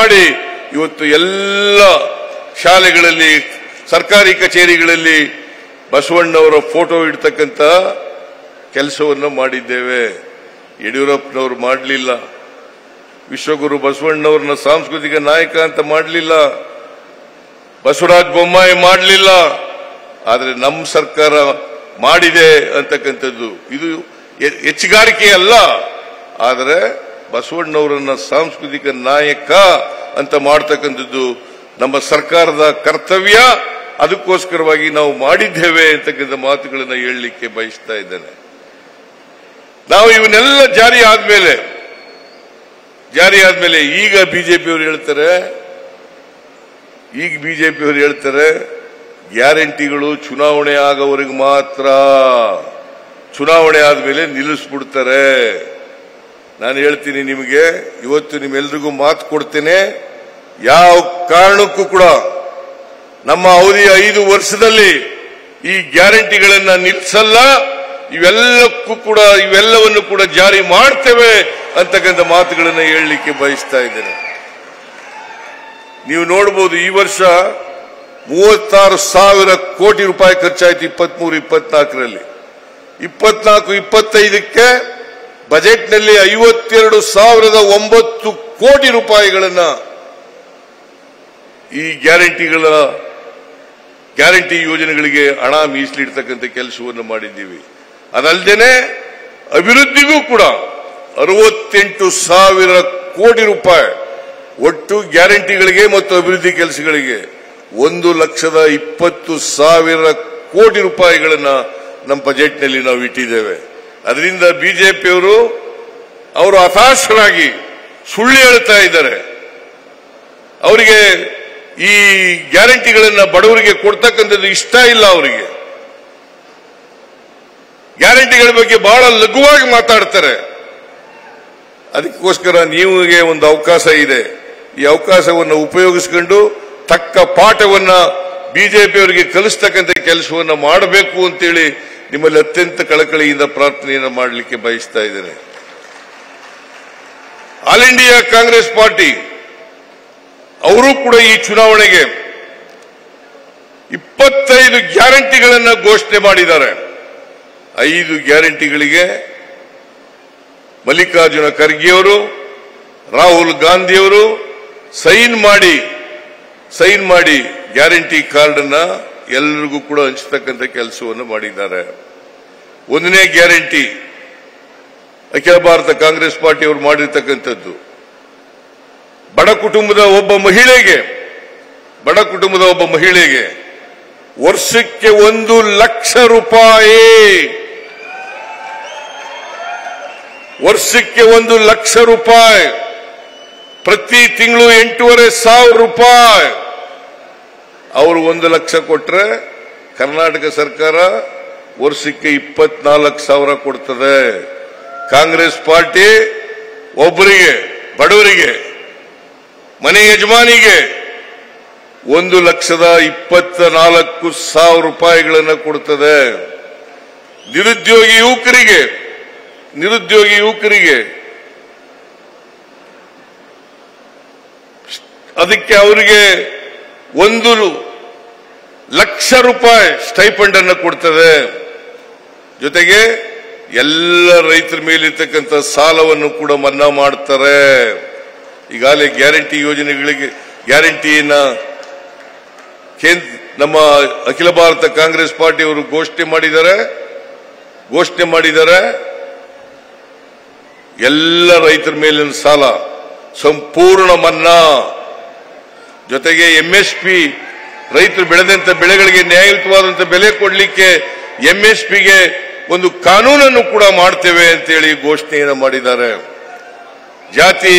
ಮಾಡಿ ಇವತ್ತು ಎಲ್ಲ ಶಾಲೆಗಳಲ್ಲಿ, ಸರ್ಕಾರಿ ಕಚೇರಿಗಳಲ್ಲಿ ಬಸವಣ್ಣವರ ಫೋಟೋ ಇಡ್ತಕ್ಕಂಥ ಕೆಲಸವನ್ನು ಮಾಡಿದ್ದೇವೆ. ಯಡಿಯೂರಪ್ಪನವರು ಮಾಡಲಿಲ್ಲ. ವಿಶ್ವಗುರು ಬಸವಣ್ಣವ್ರನ್ನ ಸಾಂಸ್ಕೃತಿಕ ನಾಯಕ ಅಂತ ಮಾಡಲಿಲ್ಲ. ಬಸವರಾಜ ಬೊಮ್ಮಾಯಿ ಮಾಡಲಿಲ್ಲ. ಆದರೆ ನಮ್ಮ ಸರ್ಕಾರ ಮಾಡಿದೆ ಅಂತಕ್ಕಂಥದ್ದು. ಇದು ಹೆಚ್ಚುಗಾರಿಕೆ ಅಲ್ಲ. ಆದರೆ ಬಸವಣ್ಣವರನ್ನ ಸಾಂಸ್ಕೃತಿಕ ನಾಯಕ ಅಂತ ಮಾಡ್ತಕ್ಕಂಥದ್ದು ನಮ್ಮ ಸರ್ಕಾರದ ಕರ್ತವ್ಯ. ಅದಕ್ಕೋಸ್ಕರವಾಗಿ ನಾವು ಮಾಡಿದ್ದೇವೆ ಅಂತಕ್ಕಂಥ ಮಾತುಗಳನ್ನು ಹೇಳಲಿಕ್ಕೆ ಬಯಸ್ತಾ ಇದ್ದೇನೆ. ನಾವು ಇವನ್ನೆಲ್ಲ ಜಾರಿ ಆದ್ಮೇಲೆ ಜಾರಿ ಆದ್ಮೇಲೆ ಈಗ ಬಿಜೆಪಿಯವರು ಹೇಳ್ತಾರೆ, ಈಗ ಬಿಜೆಪಿಯವರು ಹೇಳ್ತಾರೆ, ಗ್ಯಾರಂಟಿಗಳು ಚುನಾವಣೆ ಆಗೋವರೆಗೆ ಮಾತ್ರ. ಚುನಾವಣೆ ಆದ್ಮೇಲೆ ನಿಲ್ಲಿಸ್ಬಿಡ್ತಾರೆ. ನಾನು ಹೇಳ್ತೀನಿ ನಿಮಗೆ, ಇವತ್ತು ನಿಮ್ಮೆಲ್ರಿಗೂ ಮಾತು ಕೊಡ್ತೇನೆ. ಯಾವ ಕಾರಣಕ್ಕೂ ಕೂಡ ನಮ್ಮ ಅವಧಿ ಐದು ವರ್ಷದಲ್ಲಿ ಈ ಗ್ಯಾರಂಟಿಗಳನ್ನ ನಿಲ್ಲಿಸಲ್ಲ ಇವೆಲ್ಲಕ್ಕೂ ಕೂಡ, ಇವೆಲ್ಲವನ್ನು ಕೂಡ ಜಾರಿ ಮಾಡ್ತೇವೆ ಅಂತಕ್ಕಂಥ ಮಾತುಗಳನ್ನು ಹೇಳಲಿಕ್ಕೆ ಬಯಸ್ತಾ ಇದ್ದೇನೆ. ನೀವು ನೋಡಬಹುದು ಈ ವರ್ಷ ಮೂವತ್ತಾರು ಸಾವಿರ ಕೋಟಿ ರೂಪಾಯಿ ಖರ್ಚಾಯಿತು ಇಪ್ಪತ್ಮೂರು, ಇಪ್ಪತ್ನಾಲ್ಕರಲ್ಲಿ. ಇಪ್ಪತ್ನಾಲ್ಕು, ಇಪ್ಪತ್ತೈದಕ್ಕೆ ಬಜೆಟ್ನಲ್ಲಿ ಐವತ್ತೆರಡು ಸಾವಿರದ ಒಂಬತ್ತು ಕೋಟಿ ರೂಪಾಯಿಗಳನ್ನ ಈ ಗ್ಯಾರಂಟಿಗಳ, ಗ್ಯಾರಂಟಿ ಯೋಜನೆಗಳಿಗೆ ಹಣ ಮೀಸಲಿಡ್ತಕ್ಕಂಥ ಕೆಲಸವನ್ನು ಮಾಡಿದ್ದೀವಿ. ಅದಲ್ಲದೆ ಅಭಿವೃದ್ಧಿಗೂ ಕೂಡ ಅರವತ್ತೆಂಟು ಸಾವಿರ ಕೋಟಿ ರೂಪಾಯಿ ಒಟ್ಟು ಗ್ಯಾರಂಟಿಗಳಿಗೆ ಮತ್ತು ಅಭಿವೃದ್ಧಿ ಕೆಲಸಗಳಿಗೆ ಒಂದು ಲಕ್ಷದ ಇಪ್ಪತ್ತು ಸಾವಿರ ಕೋಟಿ ರೂಪಾಯಿಗಳನ್ನು ನಮ್ಮ ಬಜೆಟ್ನಲ್ಲಿ ನಾವು ಇಟ್ಟಿದ್ದೇವೆ. ಅದರಿಂದ ಬಿಜೆಪಿಯವರು ಅವರು ಹತಾಶರಾಗಿ ಸುಳ್ಳು ಹೇಳ್ತಾ ಇದ್ದಾರೆ. ಅವರಿಗೆ ಈ ಗ್ಯಾರಂಟಿಗಳನ್ನ ಬಡವರಿಗೆ ಕೊಡ್ತಕ್ಕಂಥದ್ದು ಇಷ್ಟ ಇಲ್ಲ ಅವರಿಗೆ. ಗ್ಯಾರಂಟಿಗಳ ಬಗ್ಗೆ ಬಹಳ ಲಘುವಾಗಿ ಮಾತಾಡ್ತಾರೆ. ಅದಕ್ಕೋಸ್ಕರ ನೀವುಗೆ ಒಂದು ಅವಕಾಶ ಇದೆ. ಈ ಅವಕಾಶವನ್ನು ಉಪಯೋಗಿಸಿಕೊಂಡು ತಕ್ಕ ಪಾಠವನ್ನ ಬಿಜೆಪಿಯವರಿಗೆ ಕಲಿಸ್ತಕ್ಕಂಥ ಕೆಲಸವನ್ನು ಮಾಡಬೇಕು ಅಂತೇಳಿ ನಿಮ್ಮಲ್ಲಿ ಅತ್ಯಂತ ಕಳಕಳಿಯಿಂದ ಪ್ರಾರ್ಥನೆಯನ್ನು ಮಾಡಲಿಕ್ಕೆ ಬಯಸ್ತಾ ಇದ್ದೇನೆ. ಆಲ್ ಇಂಡಿಯಾ ಕಾಂಗ್ರೆಸ್ ಪಾರ್ಟಿ, ಅವರು ಕೂಡ ಈ ಚುನಾವಣೆಗೆ ಇಪ್ಪತ್ತೈದು ಗ್ಯಾರಂಟಿಗಳನ್ನು ಘೋಷಣೆ ಮಾಡಿದ್ದಾರೆ. ಐದು ಗ್ಯಾರಂಟಿಗಳಿಗೆ ಮಲ್ಲಿಕಾರ್ಜುನ ಖರ್ಗೆಯವರು, ರಾಹುಲ್ ಗಾಂಧಿಯವರು ಸೈನ್ ಮಾಡಿ ಸೈನ್ ಮಾಡಿ ಗ್ಯಾರಂಟಿ ಕಾರ್ಡ್ ಅನ್ನ ಎಲ್ಲರಿಗೂ ಕೂಡ ಹಂಚತಕ್ಕಂಥ ಕೆಲಸವನ್ನು ಮಾಡಿದ್ದಾರೆ. ಒಂದನೇ ಗ್ಯಾರಂಟಿ ಅಖಿಲ ಭಾರತ ಕಾಂಗ್ರೆಸ್ ಪಾರ್ಟಿಯವರು ಮಾಡಿರ್ತಕ್ಕಂಥದ್ದು. ಬಡ ಕುಟುಂಬದ ಒಬ್ಬ ಮಹಿಳೆಗೆ, ಬಡ ಕುಟುಂಬದ ಒಬ್ಬ ಮಹಿಳೆಗೆ ವರ್ಷಕ್ಕೆ ಒಂದು ಲಕ್ಷ ರೂಪಾಯಿ. ವರ್ಷಕ್ಕೆ ಒಂದು ಲಕ್ಷ ರೂಪಾಯಿ. ಪ್ರತಿ ತಿಂಗಳು ಎಂಟೂವರೆ ಸಾವಿರ ರೂಪಾಯಿ. ಅವರು ಒಂದು ಲಕ್ಷ ಕೊಟ್ರೆ ಕರ್ನಾಟಕ ಸರ್ಕಾರ ವರ್ಷಕ್ಕೆ ಇಪ್ಪತ್ನಾಲ್ಕು ಸಾವಿರ ಕೊಡ್ತದೆ. ಕಾಂಗ್ರೆಸ್ ಪಾರ್ಟಿ ಒಬ್ಬರಿಗೆ, ಬಡವರಿಗೆ, ಮನೆ ಯಜಮಾನಿಗೆ ಒಂದು ಲಕ್ಷದ ಇಪ್ಪತ್ತ ನಾಲ್ಕು ಸಾವಿರ ರೂಪಾಯಿಗಳನ್ನು ಕೊಡ್ತದೆ. ನಿರುದ್ಯೋಗಿ ಯುವಕರಿಗೆ ನಿರುದ್ಯೋಗಿ ಯುವಕರಿಗೆ ಅದಕ್ಕೆ ಅವರಿಗೆ ಒಂದು ಲಕ್ಷ ರೂಪಾಯಿ ಸ್ಟೈಪಂಡ್ ಅನ್ನು ಕೊಡ್ತದೆ. ಜೊತೆಗೆ ಎಲ್ಲ ರೈತರ ಮೇಲಿರ್ತಕ್ಕಂಥ ಸಾಲವನ್ನು ಕೂಡ ಮನ್ನಾ ಮಾಡ್ತಾರೆ. ಈಗಾಗಲೇ ಗ್ಯಾರಂಟಿ ಯೋಜನೆಗಳಿಗೆ, ಗ್ಯಾರಂಟಿಯನ್ನ ನಮ್ಮ ಅಖಿಲ ಭಾರತ ಕಾಂಗ್ರೆಸ್ ಪಾರ್ಟಿಯವರು ಘೋಷಣೆ ಮಾಡಿದ್ದಾರೆ. ಘೋಷಣೆ ಮಾಡಿದ್ದಾರೆ. ಎಲ್ಲ ರೈತರ ಮೇಲಿನ ಸಾಲ ಸಂಪೂರ್ಣ ಮನ್ನಾ. ಜೊತೆಗೆ ಎಂಎಸ್ಪಿ ರೈತರು ಬೆಳೆದಂತ ಬೆಳೆಗಳಿಗೆ ನ್ಯಾಯಯುತವಾದಂಥ ಬೆಲೆ ಕೊಡಲಿಕ್ಕೆ ಎಂಎಸ್ಪಿಗೆ ಒಂದು ಕಾನೂನನ್ನು ಕೂಡ ಮಾಡ್ತೇವೆ ಅಂತೇಳಿ ಘೋಷಣೆಯನ್ನು ಮಾಡಿದ್ದಾರೆ. ಜಾತಿ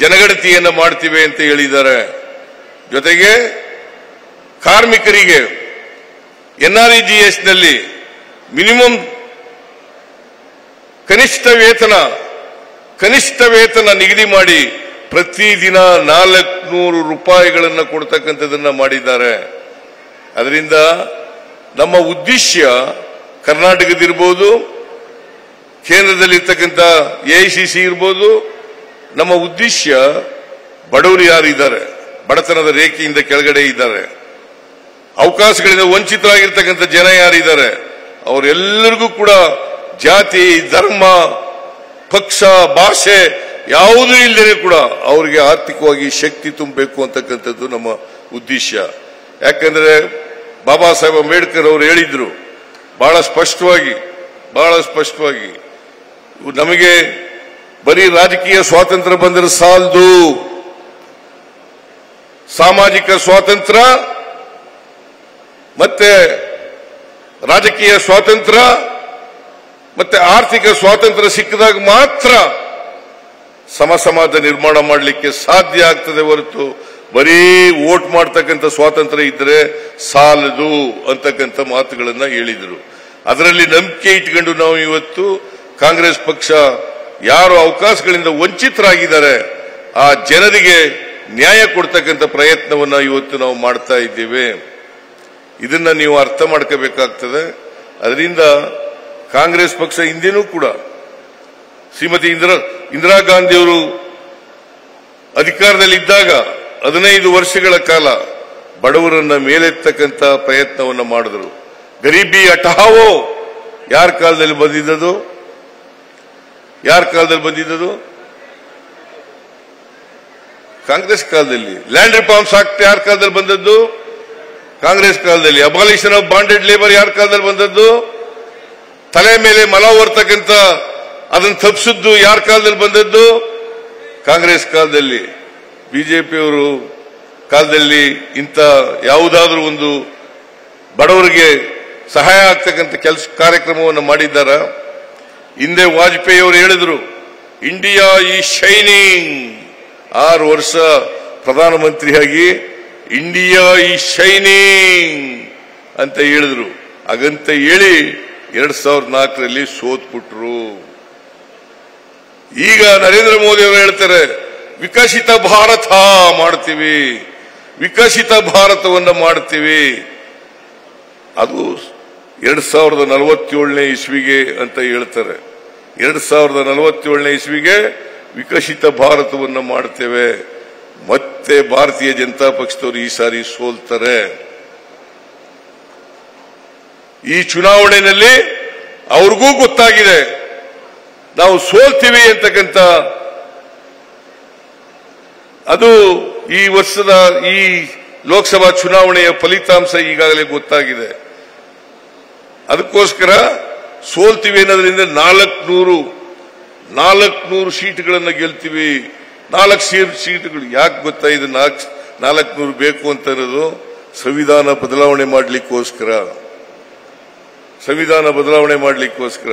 ಜನಗಣತಿಯನ್ನು ಮಾಡ್ತೀವಿ ಅಂತ ಹೇಳಿದ್ದಾರೆ. ಜೊತೆಗೆ ಕಾರ್ಮಿಕರಿಗೆ ಎನ್ಆರ್ಇಜಿಎಸ್ನಲ್ಲಿ ಮಿನಿಮಮ್ ಕನಿಷ್ಠ ವೇತನ ಕನಿಷ್ಠ ವೇತನ ನಿಗದಿ ಮಾಡಿ ಪ್ರತಿದಿನ ನಾಲ್ಕುನೂರು ರೂಪಾಯಿಗಳನ್ನು ಕೊಡ್ತಕ್ಕಂಥದ್ದನ್ನ ಮಾಡಿದ್ದಾರೆ. ಅದರಿಂದ ನಮ್ಮ ಉದ್ದೇಶ ಕರ್ನಾಟಕದಿರ್ಬೋದು, ಕೇಂದ್ರದಲ್ಲಿರ್ತಕ್ಕಂಥ ಎಐಸಿಸಿ ಇರ್ಬೋದು, ನಮ್ಮ ಉದ್ದೇಶ ಬಡವರು ಯಾರಿದ್ದಾರೆ ಬಡತನದ ರೇಖೆಯಿಂದ ಕೆಳಗಡೆ ಇದ್ದಾರೆ. ಅವಕಾಶಗಳಿಂದ ವಂಚಿತರಾಗಿರ್ತಕ್ಕಂಥ ಜನ ಯಾರಿದ್ದಾರೆ ಅವರೆಲ್ಲರಿಗೂ ಕೂಡ ಜಾತಿ, ಧರ್ಮ, ಪಕ್ಷ, ಭಾಷೆ ಯಾವುದೂ ಇಲ್ಲದೇ ಕೂಡ ಅವರಿಗೆ ಆರ್ಥಿಕವಾಗಿ ಶಕ್ತಿ ತುಂಬಬೇಕು ಅಂತಕ್ಕಂಥದ್ದು ನಮ್ಮ ಉದ್ದೇಶ. ಯಾಕಂದ್ರೆ ಬಾಬಾ ಸಾಹೇಬ್ ಅಂಬೇಡ್ಕರ್ ಅವರು ಹೇಳಿದ್ರು, ಬಹಳ ಸ್ಪಷ್ಟವಾಗಿ ಬಹಳ ಸ್ಪಷ್ಟವಾಗಿ, ನಮಗೆ ಬರೀ ರಾಜಕೀಯ ಸ್ವಾತಂತ್ರ್ಯ ಬಂದರೆ ಸಾಲದು. ಸಾಮಾಜಿಕ ಸ್ವಾತಂತ್ರ್ಯ ಮತ್ತೆ ರಾಜಕೀಯ ಸ್ವಾತಂತ್ರ್ಯ ಮತ್ತೆ ಆರ್ಥಿಕ ಸ್ವಾತಂತ್ರ್ಯ ಸಿಕ್ಕಿದಾಗ ಮಾತ್ರ ಸಮ ಸಮಾಜ ನಿರ್ಮಾಣ ಮಾಡಲಿಕ್ಕೆ ಸಾಧ್ಯ ಆಗ್ತದೆ ಹೊರತು ಬರೀ ವೋಟ್ ಮಾಡ್ತಕ್ಕಂಥ ಸ್ವಾತಂತ್ರ್ಯ ಇದ್ರೆ ಸಾಲದು ಅಂತಕ್ಕಂಥ ಮಾತುಗಳನ್ನ ಹೇಳಿದರು. ಅದರಲ್ಲಿ ನಂಬಿಕೆ ಇಟ್ಕೊಂಡು ನಾವು ಇವತ್ತು ಕಾಂಗ್ರೆಸ್ ಪಕ್ಷ ಯಾರು ಅವಕಾಶಗಳಿಂದ ವಂಚಿತರಾಗಿದ್ದಾರೆ, ಆ ಜನರಿಗೆ ನ್ಯಾಯ ಕೊಡ್ತಕ್ಕಂಥ ಪ್ರಯತ್ನವನ್ನ ಇವತ್ತು ನಾವು ಮಾಡ್ತಾ ಇದ್ದೇವೆ. ಇದನ್ನ ನೀವು ಅರ್ಥ ಮಾಡ್ಕೋಬೇಕಾಗ್ತದೆ. ಅದರಿಂದ ಕಾಂಗ್ರೆಸ್ ಪಕ್ಷ ಹಿಂದೆನೂ ಕೂಡ ಶ್ರೀಮತಿ ಇಂದಿರಾ ಇಂದಿರಾ ಗಾಂಧಿಯವರು ಅಧಿಕಾರದಲ್ಲಿದ್ದಾಗ ಹದಿನೈದು ವರ್ಷಗಳ ಕಾಲ ಬಡವರನ್ನ ಮೇಲೆತ್ತಕ್ಕಂತ ಪ್ರಯತ್ನವನ್ನ ಮಾಡಿದರು. ಗರೀಬಿ ಅಟಹಾವೋ? ಯಾರ ಕಾಲದಲ್ಲಿ ಬಂದಿದ್ದದು? ಯಾರ ಕಾಲದಲ್ಲಿ ಬಂದಿದ್ದದು? ಕಾಂಗ್ರೆಸ್ ಕಾಲದಲ್ಲಿ. ಲ್ಯಾಂಡ್ ರಿಫಾರ್ಮ್ಸ್ ಆಕ್ಟ್ ಯಾರ ಕಾಲದಲ್ಲಿ ಬಂದದ್ದು? ಕಾಂಗ್ರೆಸ್ ಕಾಲದಲ್ಲಿ. ಅಬಾಲಿಷನ್ ಆಫ್ ಬಾಂಡೆಡ್ ಲೇಬರ್ ಯಾರ ಕಾಲದಲ್ಲಿ ಬಂದದ್ದು? ತಲೆ ಮೇಲೆ ಮಲ ಹೊರ್ತಕ್ಕಂಥ ಅದನ್ನು ತಪ್ಪಿಸಿದ್ದು ಯಾರ ಕಾಲದಲ್ಲಿ ಬಂದದ್ದು? ಕಾಂಗ್ರೆಸ್ ಕಾಲದಲ್ಲಿ. ಬಿಜೆಪಿಯವರು ಕಾಲದಲ್ಲಿ ಇಂಥ ಯಾವುದಾದ್ರೂ ಒಂದು ಬಡವರಿಗೆ ಸಹಾಯ ಆಗ್ತಕ್ಕಂಥ ಕೆಲಸ ಕಾರ್ಯಕ್ರಮವನ್ನು ಮಾಡಿದ್ದಾರ. ಹಿಂದೆ ವಾಜಪೇಯಿ ಅವರು ಹೇಳಿದ್ರು, ಇಂಡಿಯಾ ಈ ಶೈನಿಂಗ್. ಆರು ವರ್ಷ ಪ್ರಧಾನಮಂತ್ರಿಯಾಗಿ, ಇಂಡಿಯಾ ಈ ಶೈನಿಂಗ್ ಅಂತ ಹೇಳಿದ್ರು. ಹಾಗಂತ ಹೇಳಿ, ಎರಡ್ ಸಾವಿರದ ನಾಲ್ಕರಲ್ಲಿ ಸೋತ್ಬಿಟ್ರು. ಈಗ ನರೇಂದ್ರ ಮೋದಿ ಅವರು ಹೇಳ್ತಾರೆ, ವಿಕಸಿತ ಭಾರತ ಮಾಡ್ತೀವಿ, ವಿಕಸಿತ ಭಾರತವನ್ನ ಮಾಡ್ತೀವಿ. ಅದು ಎರಡ್ ಸಾವಿರದ ನಲವತ್ತೇಳನೇ ಇಸ್ವಿಗೆ ಅಂತ ಹೇಳ್ತಾರೆ. ಎರಡ್ ಸಾವಿರದ ನಲವತ್ತೇಳನೇ ಇಸ್ವಿಗೆ ವಿಕಸಿತ ಭಾರತವನ್ನ ಮಾಡ್ತೇವೆ. ಮತ್ತೆ ಭಾರತೀಯ ಜನತಾ ಪಕ್ಷದವರು ಈ ಸಾರಿ ಸೋಲ್ತಾರೆ. ಈ ಚುನಾವಣೆಯಲ್ಲಿ ಅವ್ರಿಗೂ ಗೊತ್ತಾಗಿದೆ. ನಾವು ಸೋಲ್ತೀವಿ ಅಂತಕ್ಕಂಥ ಅದು ಈ ವರ್ಷದ ಈ ಲೋಕಸಭಾ ಚುನಾವಣೆಯ ಫಲಿತಾಂಶ ಈಗಾಗಲೇ ಗೊತ್ತಾಗಿದೆ. ಅದಕ್ಕೋಸ್ಕರ ಸೋಲ್ತೀವಿ ಅನ್ನೋದ್ರಿಂದ ನಾಲ್ಕುನೂರು ನಾಲ್ಕುನೂರು ಸೀಟ್ಗಳನ್ನು ಗೆಲ್ತೀವಿ. ನಾಲ್ಕು ಸೀಟ್ ಸೀಟ್ಗಳು ಯಾಕೆ ಗೊತ್ತಾ ಇದು ನಾಲ್ಕು ನಾಲ್ಕುನೂರು ಬೇಕು ಅಂತ ಅನ್ನೋದು ಸಂವಿಧಾನ ಬದಲಾವಣೆ ಮಾಡಲಿಕ್ಕೋಸ್ಕರ. ಸಂವಿಧಾನ ಬದಲಾವಣೆ ಮಾಡಲಿಕ್ಕೋಸ್ಕರ.